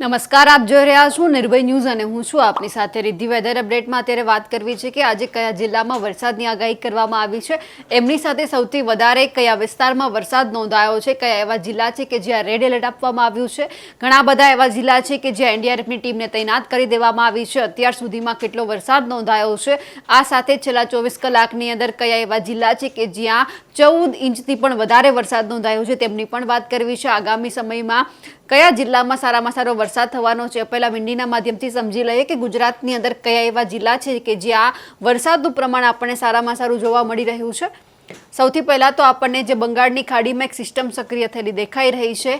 નમસ્કાર, આપ જોઈ રહ્યા છો નિર્ભય ન્યૂઝ અને હું છું આપની સાથે રિદ્ધિ. વેધર અપડેટમાં અત્યારે વાત કરવી છે કે આજે કયા જિલ્લામાં વરસાદની આગાહી કરવામાં આવી છે? એમની સાથે સૌથી વધારે કયા વિસ્તારમાં વરસાદ નોંધાયો છે? કયા એવા જિલ્લા છે કે જ્યાં રેડ એલર્ટ આપવામાં આવ્યું છે? ઘણા બધા એવા જિલ્લા છે કે જ્યાં એનડીઆરએફની ટીમને તૈનાત કરી દેવામાં આવી છે. અત્યાર સુધીમાં કેટલો વરસાદ નોંધાયો છે? આ સાથે છેલ્લા ચોવીસ કલાકની અંદર કયા એવા જિલ્લા છે કે જ્યાં ચૌદ ઇંચથી પણ વધારે વરસાદ નોંધાયો છે? તેમની પણ વાત કરવી છે. આગામી સમયમાં કયા જિલ્લામાં સારામાં સારો વરસાદ થવાનો છે? પહેલા વિંડીના માધ્યમથી સમજી લઈએ કે ગુજરાતની અંદર કયા એવા જિલ્લા છે કે જ્યાં વરસાદનું પ્રમાણ આપણને સારામાં સારું જોવા મળી રહ્યું છે? સૌથી પહેલાં તો આપણને જે બંગાળની ખાડીમાં એક સિસ્ટમ સક્રિય થયેલી દેખાઈ રહી છે.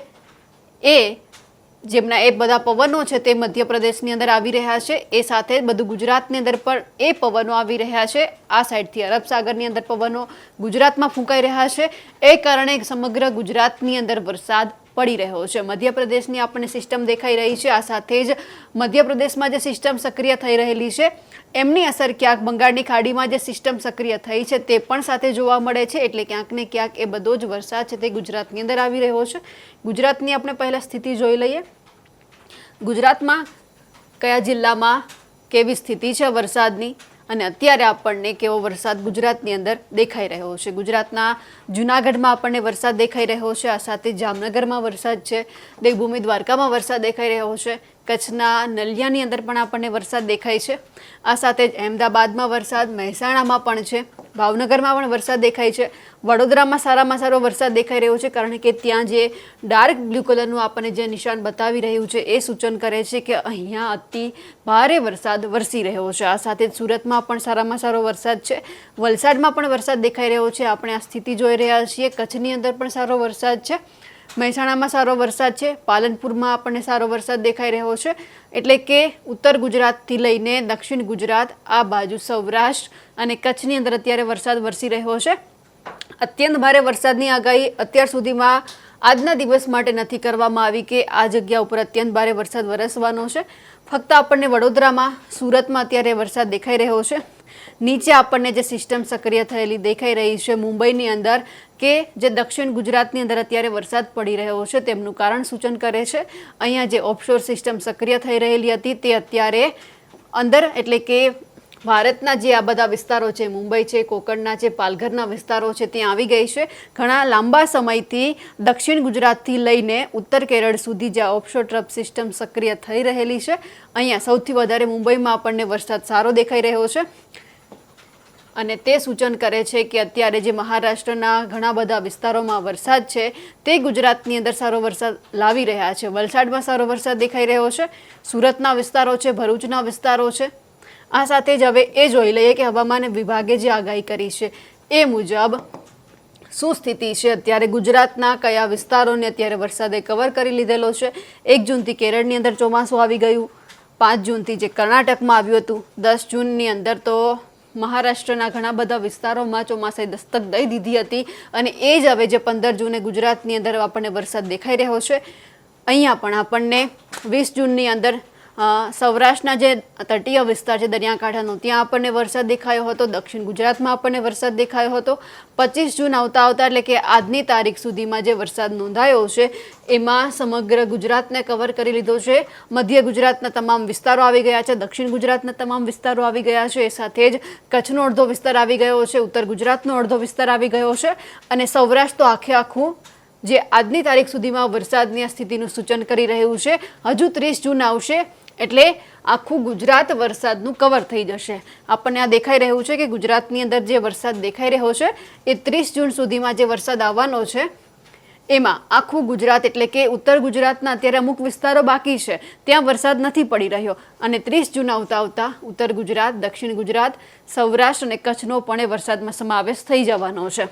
એ જેમના એ બધા પવનો છે તે મધ્યપ્રદેશની અંદર આવી રહ્યા છે. એ સાથે બધું ગુજરાતની અંદર પણ એ પવનો આવી રહ્યા છે. આ સાઈડથી અરબ સાગરની અંદર પવનો ગુજરાતમાં ફૂંકાઈ રહ્યા છે. એ કારણે સમગ્ર ગુજરાતની અંદર વરસાદ પડી રહ્યો છે. મધ્યપ્રદેશની આપણને સિસ્ટમ દેખાઈ રહી છે. આ સાથે જ મધ્યપ્રદેશમાં જે સિસ્ટમ સક્રિય થઈ રહેલી છે, એમની અસર ક્યાંક બંગાળની ખાડીમાં જે સિસ્ટમ સક્રિય થઈ છે તે પણ સાથે જોવા મળે છે. એટલે ક્યાંક ને ક્યાંક એ બધો જ વરસાદ છે તે ગુજરાતની અંદર આવી રહ્યો છે. ગુજરાતની આપણે પહેલાં સ્થિતિ જોઈ લઈએ. ગુજરાતમાં કયા જિલ્લામાં કેવી સ્થિતિ છે વરસાદની? અને અત્યારે આપણને કેવો વરસાદ ગુજરાતની અંદર દેખાઈ રહ્યો છે. ગુજરાતના જુનાગઢમાં આપણને વરસાદ દેખાઈ રહ્યો છે, આ સાથે જામનગરમાં વરસાદ છે, દેવભૂમિ દ્વારકામાં વરસાદ દેખાઈ રહ્યો છે, કચ્છના નલિયાની અંદર પણ આપણને વરસાદ દેખાય છે. આ સાથે જ અહેમદાબાદમાં વરસાદ, મહેસાણામાં પણ છે. ભાવનગરમાં પણ વરસાદ દેખાય છે. વડોદરામાં સારામાં સારો વરસાદ દેખાઈ રહ્યો છે કારણ કે ત્યાં જે ડાર્ક બ્લુ કલરનું આપણને જે નિશાન બતાવી રહ્યું છે એ સૂચન કરે છે કે અહીંયા અતિ ભારે વરસાદ વરસી રહ્યો છે. આ સાથે જ સુરતમાં પણ સારામાં સારો વરસાદ છે. વલસાડમાં પણ વરસાદ દેખાઈ રહ્યો છે. આપણે આ સ્થિતિ જોઈ રહ્યા છીએ. કચ્છની અંદર પણ સારો વરસાદ છે. મહેસાણામાં સારો વરસાદ છે, પાલનપુરમાં આપણને સારો વરસાદ દેખાઈ રહ્યો છે, એટલે કે ઉત્તર ગુજરાતથી લઈને દક્ષિણ ગુજરાત, આ બાજુ સૌરાષ્ટ્ર અને કચ્છની અંદર અત્યારે વરસાદ વરસી રહ્યો છે. અત્યંત ભારે વરસાદની આગાહી અત્યાર સુધીમાં આજના દિવસ માટે નથી કરવામાં આવી કે આ જગ્યા ઉપર અત્યંત ભારે વરસાદ વરસવાનો છે. ફક્ત આપણને વડોદરામાં, સુરતમાં અત્યારે વરસાદ દેખાઈ રહ્યો છે. નીચે આપણને જે સિસ્ટમ સક્રિય થયેલી દેખાઈ રહી છે મુંબઈની અંદર કે જે દક્ષિણ ગુજરાતની અંદર અત્યારે વરસાદ પડી રહ્યો છે તેમનું કારણ સૂચન કરે છે. અહીંયા જે ઓફશોર સિસ્ટમ સક્રિય થઈ રહેલી હતી તે અત્યારે અંદર એટલે કે ભારતના જે આ બધા વિસ્તારો છે, મુંબઈ છે, કોકણના છે, પાલઘરના વિસ્તારો છે, ત્યાં આવી ગઈ છે. ઘણા લાંબા સમયથી દક્ષિણ ગુજરાતથી લઈને ઉત્તર કેરળ સુધી જે ઓફશોર ટ્રપ સિસ્ટમ સક્રિય થઈ રહેલી છે. અહીંયા સૌથી વધારે મુંબઈમાં આપણને વરસાદ સારો દેખાઈ રહ્યો છે. અને તે સૂચન કરે છે કે અત્યારે જે મહારાષ્ટ્રના ઘણા બધા વિસ્તારોમાં વરસાદ છે, તે ગુજરાતની અંદર સારો વરસાદ લાવી રહ્યા છે. વલસાડમાં સારો વરસાદ દેખાઈ રહ્યો છે. સુરતના વિસ્તારો છે, ભરૂચના વિસ્તારો છે. આ સાથે જ હવે એ જોઈ લઈએ કે હવામાન વિભાગે જે આગાહી કરી છે એ મુજબ શું સ્થિતિ છે? અત્યારે ગુજરાતના કયા વિસ્તારોને અત્યારે વરસાદે કવર કરી લીધેલો છે? એક જૂનથી કેરળની અંદર ચોમાસું આવી ગયું. પાંચ જૂનથી જે કર્ણાટકમાં આવ્યું હતું, દસ જૂનની અંદર તો મહારાષ્ટ્રના ઘણા બધા વિસ્તારોમાં ચોમાસાએ દસ્તક દઈ દીધી હતી અને એ જ હવે જે પંદર જૂને ગુજરાતની અંદર આપણને વરસાદ દેખાઈ રહ્યો છે. અહીંયા પણ આપણને વીસ જૂનની અંદર સૌરાષ્ટ્રના જે તટીય વિસ્તાર છે દરિયાકાંઠાનો, ત્યાં આપણને વરસાદ દેખાયો હતો. દક્ષિણ ગુજરાતમાં આપણને વરસાદ દેખાયો હતો. પચીસ જૂન આવતા આવતા એટલે કે આજની તારીખ સુધીમાં જે વરસાદ નોંધાયો છે, એમાં સમગ્ર ગુજરાતને કવર કરી લીધો છે. મધ્ય ગુજરાતના તમામ વિસ્તારો આવી ગયા છે, દક્ષિણ ગુજરાતના તમામ વિસ્તારો આવી ગયા છે. એ સાથે જ કચ્છનો અડધો વિસ્તાર આવી ગયો છે, ઉત્તર ગુજરાતનો અડધો વિસ્તાર આવી ગયો છે અને સૌરાષ્ટ્ર તો આખે આખું જે આજની તારીખ સુધીમાં વરસાદની આ સ્થિતિનું સૂચન કરી રહ્યું છે. હજુ ત્રીસ જૂન આવશે એટલે આખું ગુજરાત વરસાદનું કવર થઈ જશે. આપણને આ દેખાઈ રહ્યું છે કે ગુજરાતની અંદર જે વરસાદ દેખાઈ રહ્યો છે, એ ત્રીસ જૂન સુધીમાં જે વરસાદ આવવાનો છે, એમાં આખું ગુજરાત એટલે કે ઉત્તર ગુજરાતના અત્યારે અમુક વિસ્તારો બાકી છે, ત્યાં વરસાદ નથી પડી રહ્યો. અને ત્રીસ જૂન આવતા આવતા ઉત્તર ગુજરાત, દક્ષિણ ગુજરાત, સૌરાષ્ટ્ર અને કચ્છનો પણ એ વરસાદમાં સમાવેશ થઈ જવાનો છે.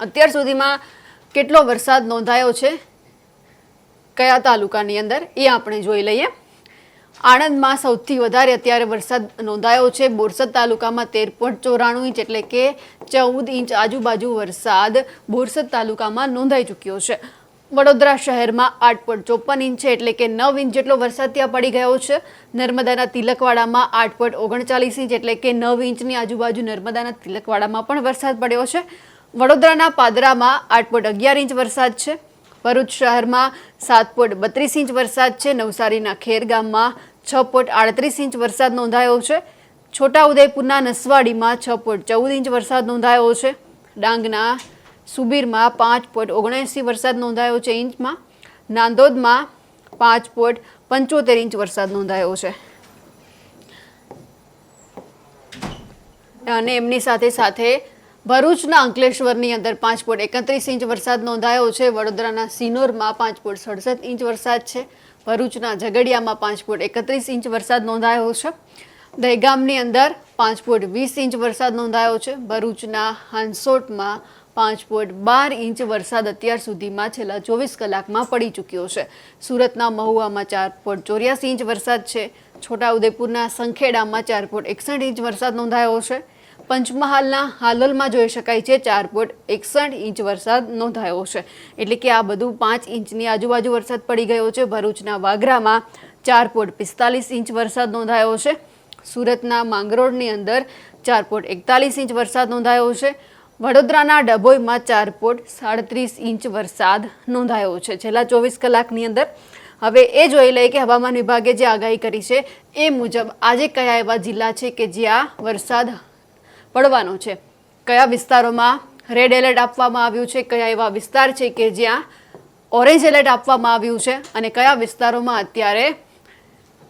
અત્યાર સુધીમાં કેટલો વરસાદ નોંધાયો છે? કયા તાલુકાની અંદર? એ આપણે જોઈ લઈએ. આણંદમાં સૌથી વધારે અત્યારે વરસાદ નોંધાયો છે. બોરસદ તાલુકામાં તેર પોઈન્ટ ચોરાણું ઇંચ એટલે કે ચૌદ ઇંચ આજુબાજુ વરસાદ બોરસદ તાલુકામાં નોંધાઈ ચૂક્યો છે. વડોદરા શહેરમાં આઠ પોઈન્ટ ચોપન ઇંચ છે એટલે કે નવ ઇંચ જેટલો વરસાદ ત્યાં પડી ગયો છે. નર્મદાના તિલકવાડામાં આઠ પોઈન્ટ ઓગણચાલીસ ઇંચ એટલે કે નવ ઇંચની આજુબાજુ નર્મદાના તિલકવાડામાં પણ વરસાદ પડ્યો છે. વડોદરાના પાદરામાં આઠ પોઈન્ટ અગિયાર ઇંચ વરસાદ છે. ભરૂચ શહેરમાં સાત પોઈન્ટ બત્રીસ ઇંચ વરસાદ છે. નવસારીના ખેર ગામમાં છ પોઈન્ટ આડત્રીસ ઇંચ વરસાદ નોંધાયો છે. છોટાઉદેપુરના નસવાડીમાં છ પોઈન્ટ ચૌદ ઇંચ વરસાદ નોંધાયો છે. ડાંગના સુબીરમાં પાંચ પોઈન્ટ ઓગણએંસી વરસાદ નોંધાયો છે ઇંચમાં. નાંદોદમાં પાંચ પોઈન્ટ પંચોતેર ઇંચ વરસાદ નોંધાયો છે. અને એમની સાથે સાથે ભરૂચના અંકલેશ્વરની અંદર પાંચ પોઈન્ટ એકત્રીસ ઇંચ વરસાદ નોંધાયો છે. વડોદરાના સિનોરમાં પાંચ પોઈન્ટ સડસઠ ઇંચ વરસાદ છે. ભરૂચના ઝઘડિયામાં પાંચ પોઈન્ટ એકત્રીસ ઇંચ વરસાદ નોંધાયો છે. દહેગામની અંદર પાંચ પોઈન્ટ વીસ ઇંચ વરસાદ નોંધાયો છે. ભરૂચના હાંસોટમાં પાંચ પોઈન્ટ બાર ઇંચ વરસાદ અત્યાર સુધીમાં છેલ્લા ચોવીસ કલાકમાં પડી ચૂક્યો છે. સુરતના મહુવામાં ચાર પોઈન્ટ ચોર્યાસી ઇંચ વરસાદ છે. છોટાઉદેપુરના સંખેડામાં ચાર પોઈન્ટ એકસઠ ઇંચ વરસાદ નોંધાયો છે. પંચમહાલના હાલોલમાં જોઈ શકાય છે, ચાર પોઈન્ટ એકસઠ ઇંચ વરસાદ નોંધાયો છે. એટલે કે આ બધું પાંચ ઇંચની આજુબાજુ વરસાદ પડી ગયો છે. ભરૂચના વાગરામાં ચાર પોઈન્ટ પિસ્તાલીસ ઇંચ વરસાદ નોંધાયો છે. સુરતના માંગરોળની અંદર ચાર પોઈન્ટ એકતાલીસ ઇંચ વરસાદ નોંધાયો છે. વડોદરાના ડભોઈમાં ચાર પોઈન્ટ સાડત્રીસ ઇંચ વરસાદ નોંધાયો છે. છેલ્લા ચોવીસ કલાકની અંદર હવે એ જોઈ લઈએ કે હવામાન વિભાગે જે આગાહી કરી છે, એ મુજબ આજે કયા એવા જિલ્લા છે કે જ્યાં વરસાદ પડવાનો છે. કયા વિસ્તારોમાં રેડ એલર્ટ આપવામાં આવ્યું છે, કયા એવા વિસ્તાર છે કે જ્યાં ઓરેન્જ એલર્ટ આપવામાં આવ્યું છે અને કયા વિસ્તારોમાં અત્યારે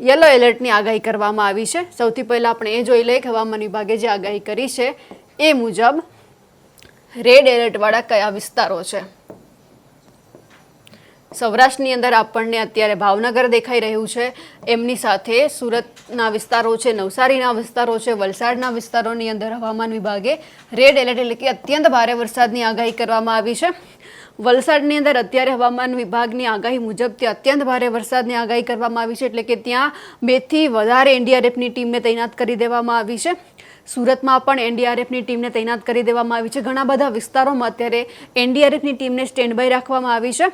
યલો એલર્ટની આગાહી કરવામાં આવી છે. સૌથી પહેલાં આપણે એ જોઈ લઈએ કે હવામાન વિભાગે જે આગાહી કરી છે, એ મુજબ રેડ એલર્ટવાળા કયા વિસ્તારો છે. સૌરાષ્ટ્રની અંદર આપણને અત્યારે ભાવનગર દેખાઈ રહ્યું છે. એમની સાથે સુરતના વિસ્તારો છે, નવસારીના વિસ્તારો છે, વલસાડના વિસ્તારોની અંદર હવામાન વિભાગે રેડ એલર્ટ એટલે કે અત્યંત ભારે વરસાદની આગાહી કરવામાં આવી છે. વલસાડની અંદર અત્યારે હવામાન વિભાગની આગાહી મુજબ ત્યાં અત્યંત ભારે વરસાદની આગાહી કરવામાં આવી છે. એટલે કે ત્યાં બેથી વધારે એનડીઆરએફની ટીમને તૈનાત કરી દેવામાં આવી છે. સુરતમાં પણ એનડીઆરએફની ટીમને તૈનાત કરી દેવામાં આવી છે. ઘણા બધા વિસ્તારોમાં અત્યારે એનડીઆરએફની ટીમને સ્ટેન્ડ બાય રાખવામાં આવી છે.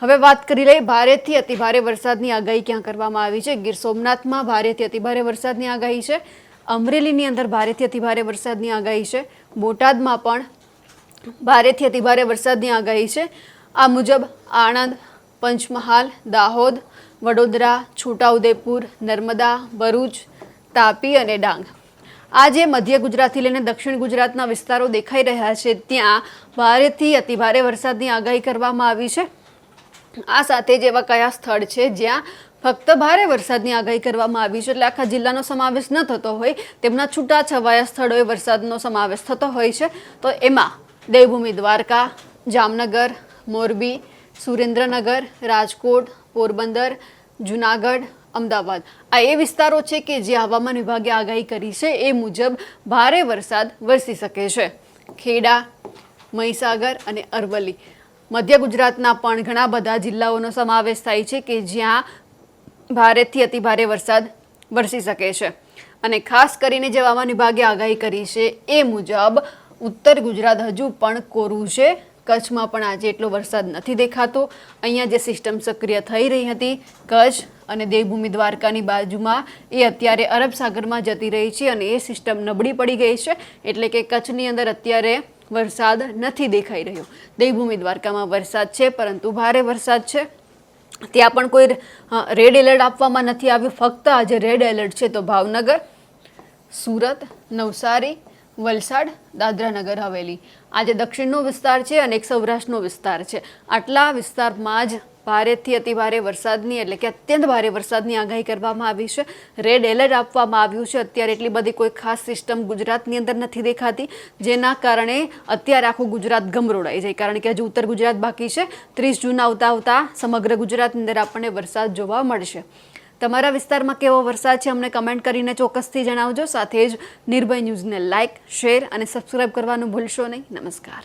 હવે વાત કરી લઈએ ભારેથી અતિભારે વરસાદની આગાહી ક્યાં કરવામાં આવી છે? ગીર સોમનાથમાં ભારેથી અતિભારે વરસાદની આગાહી છે. અમરેલીની અંદર ભારેથી અતિભારે વરસાદની આગાહી છે. બોટાદમાં પણ ભારેથી અતિભારે વરસાદની આગાહી છે. આ મુજબ આણંદ, પંચમહાલ, દાહોદ, વડોદરા, છોટાઉદેપુર, નર્મદા, ભરૂચ, તાપી અને ડાંગ. આ જે મધ્ય ગુજરાતથી લઈને દક્ષિણ ગુજરાતના વિસ્તારો દેખાઈ રહ્યા છે, ત્યાં ભારેથી અતિભારે વરસાદની આગાહી કરવામાં આવી છે. આ સાથે જ એવા કયા સ્થળ છે જ્યાં ફક્ત ભારે વરસાદની આગાહી કરવામાં આવી છે? એટલે આખા જિલ્લાનો સમાવેશ ન થતો હોય, તેમના છૂટા છવાયા સ્થળોએ વરસાદનો સમાવેશ થતો હોય છે. તો એમાં દેવભૂમિ, દ્વારકા, જામનગર, મોરબી, સુરેન્દ્રનગર, રાજકોટ, પોરબંદર, જુનાગઢ, અમદાવાદ. આ એ વિસ્તારો છે કે જે હવામાન વિભાગે આગાહી કરી છે, એ મુજબ ભારે વરસાદ વરસી શકે છે. ખેડા, મહીસાગર અને અરવલ્લી. મધ્ય ગુજરાતના પણ ઘણા બધા જિલ્લાઓનો સમાવેશ થાય છે કે જ્યાં ભારેથી અતિભારે વરસાદ વરસી શકે છે. અને ખાસ કરીને જે હવામાન વિભાગે આગાહી કરી છે એ મુજબ ઉત્તર ગુજરાત હજુ પણ કોરું છે. કચ્છમાં પણ આજે એટલો વરસાદ નથી દેખાતો. અહીંયા જે સિસ્ટમ સક્રિય થઈ રહી હતી, કચ્છ અને દેવભૂમિ દ્વારકાની બાજુમાં એ અત્યારે અરબ સાગરમાં જતી રહી છે અને એ સિસ્ટમ નબળી પડી ગઈ છે. એટલે કે કચ્છની અંદર અત્યારે વરસાદ નથી દેખાઈ રહ્યો. દેવભૂમિ દ્વારકામાં વરસાદ છે, પરંતુ ભારે વરસાદ છે. ત્યાં પણ કોઈ રેડ એલર્ટ આપવામાં નથી આવ્યું. ફક્ત આજે રેડ એલર્ટ છે તો ભાવનગર, સુરત, નવસારી, વલસાડ, દાદરાનગર હવેલી. આજે દક્ષિણનો વિસ્તાર છે અને એક સૌરાષ્ટ્રનો વિસ્તાર છે. આટલા વિસ્તારમાં જ ભારેથી અતિભારે વરસાદની એટલે કે અત્યંત ભારે વરસાદની આગાહી કરવામાં આવી છે. રેડ એલર્ટ આપવામાં આવ્યું છે. અત્યારે એટલી બધી કોઈ ખાસ સિસ્ટમ ગુજરાતની અંદર નથી દેખાતી, જેના કારણે અત્યારે આખું ગુજરાત ગમરોડાઈ જાય. કારણ કે હજુ ઉત્તર ગુજરાત બાકી છે. ત્રીસ જૂન આવતા આવતા સમગ્ર ગુજરાતની અંદર આપણને વરસાદ જોવા મળશે. તમારા વિસ્તારમાં કેવો વરસાદ છે અમને કમેન્ટ કરીને ચોક્કસથી જણાવજો. સાથે જ નિર્ભય ન્યૂઝને લાઇક શેર અને સબસ્ક્રાઇબ કરવાનું ભૂલશો નહીં. નમસ્કાર.